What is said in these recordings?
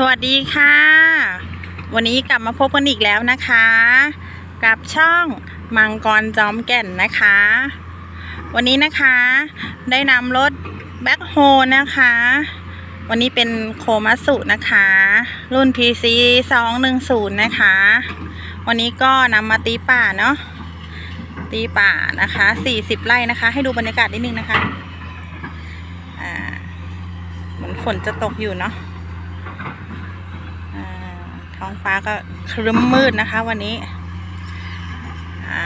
สวัสดีค่ะ วันนี้กลับมาพบกันอีกแล้วนะคะ กับช่องมังกรจอมแก่นนะคะ วันนี้นะคะได้นำรถแบ็คโฮนะคะ วันนี้เป็นโคมัสุนะคะ รุ่น PC 210 นะคะ วันนี้ก็นำมาตีป่าเนาะตีป่านะคะ 40 ไร่นะคะ ให้ดูบรรยากาศนิดนึงนะคะ อ่า เหมือนฝนจะตกอยู่เนาะ องฟ้าก็ครึ้มมืดนะคะวันนี้อ่า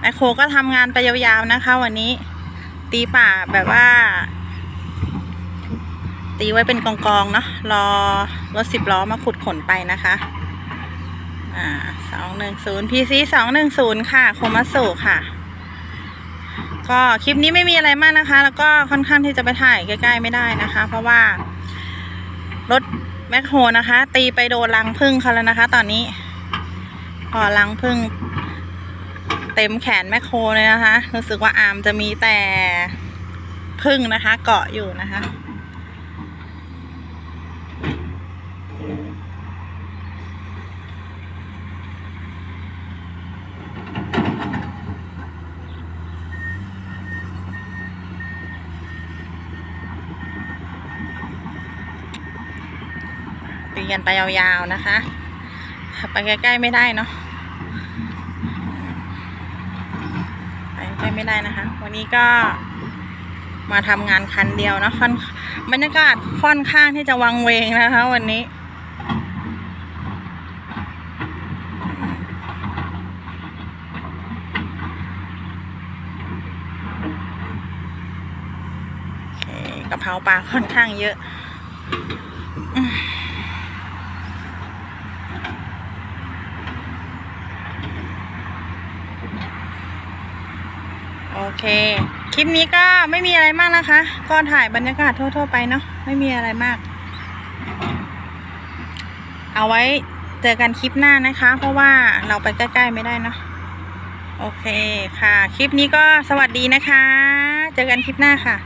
แมคโครก็ทำงานไปยาวๆนะคะ วันนี้ ตีป่าแบบว่า ตีไว้เป็นกองๆเนาะรอรถสิบล้อมาขุดขนไปนะคะอ่าสองหนึ่งศูนย์พีซีสองหนึ่งศูนย์ค่ะโคมัสสุค่ะ ก็คลิปนี้ไม่มีอะไรมากนะคะ แล้วก็ค่อนข้างที่จะไปถ่ายใกล้ ๆ ไม่ได้นะคะ เพราะว่า รถแมคโฮนะคะ ตีไปโดนรังพึ่งเขาแล้วนะคะ ตอนนี้พอรังพึ่ง เต็มแขนแมคโครเลยนะคะ รู้สึกว่าอาร์มจะมีแต่พึ่งนะคะ เกาะอยู่นะคะ ตีกันไปยาวๆนะคะ ไปใกล้ๆไม่ได้เนาะไปใกล้ไม่ได้นะคะ วันนี้ก็มาทำงานคันเดียวเนะค่อนบรรยากาศค่อนข้างที่จะวังเวงนะคะ วันนี้กะเพราปลาค่อนข้างเยอะ โอเค คลิปนี้ก็ไม่มีอะไรมากนะคะ ก็ถ่ายบรรยากาศทั่ว ๆ ไปเนาะ ไม่มีอะไรมาก เอาไว้เจอกันคลิปหน้านะคะ เพราะว่าเราไปใกล้ ๆ ไม่ได้เนาะ โอเคค่ะ คลิปนี้ก็สวัสดีนะคะ เจอกันคลิปหน้าค่ะ